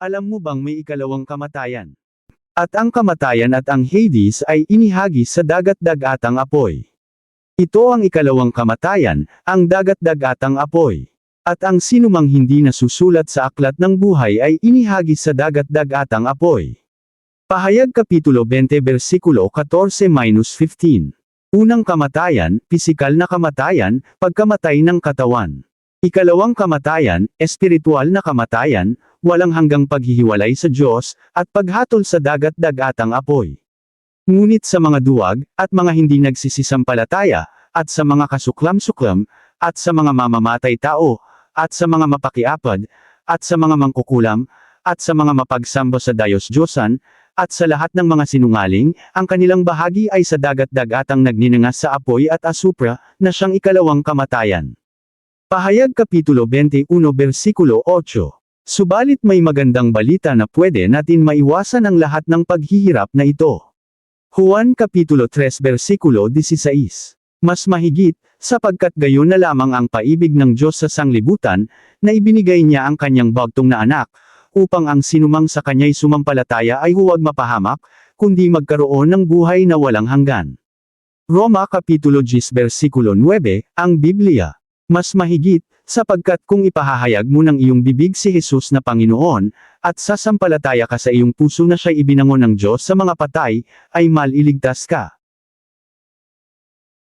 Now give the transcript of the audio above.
Alam mo bang may ikalawang kamatayan? At ang kamatayan at ang Hades ay inihagis sa dagat-dagatang apoy. Ito ang ikalawang kamatayan, ang dagat-dagatang apoy. At ang sinumang hindi nasusulat sa aklat ng buhay ay inihagis sa dagat-dagatang apoy. Pahayag Kapitulo 20 versikulo 14-15. Unang kamatayan, pisikal na kamatayan, pagkamatay ng katawan. Ikalawang kamatayan, espiritual na kamatayan, walang hanggang paghihiwalay sa Diyos, at paghatol sa dagat-dagatang apoy. Ngunit sa mga duwag, at mga hindi nagsisisampalataya, at sa mga kasuklam-suklam, at sa mga mamamatay tao, at sa mga mapakiapad, at sa mga mangkukulam, at sa mga mapagsamba sa Diyos-Diyosan, at sa lahat ng mga sinungaling, ang kanilang bahagi ay sa dagat-dagatang nagninangas sa apoy at asupra, na siyang ikalawang kamatayan. Pahayag Kapitulo 21 versikulo 8. Subalit may magandang balita na pwede natin maiwasan ang lahat ng paghihirap na ito. Juan Kapitulo 3 versikulo 16. Mas mahigit, sapagkat gayon na lamang ang paibig ng Diyos sa sanglibutan, na ibinigay niya ang kanyang bagtong na anak, upang ang sinumang sa kanya'y sumampalataya ay huwag mapahamak, kundi magkaroon ng buhay na walang hanggan. Roma Kapitulo 10 versikulo 9, ang Biblia. Mas mahigit, sapagkat kung ipahahayag mo ng iyong bibig si Jesus na Panginoon, at sasampalataya ka sa iyong puso na siya'y ibinangon ng Diyos sa mga patay, ay maliligtas ka.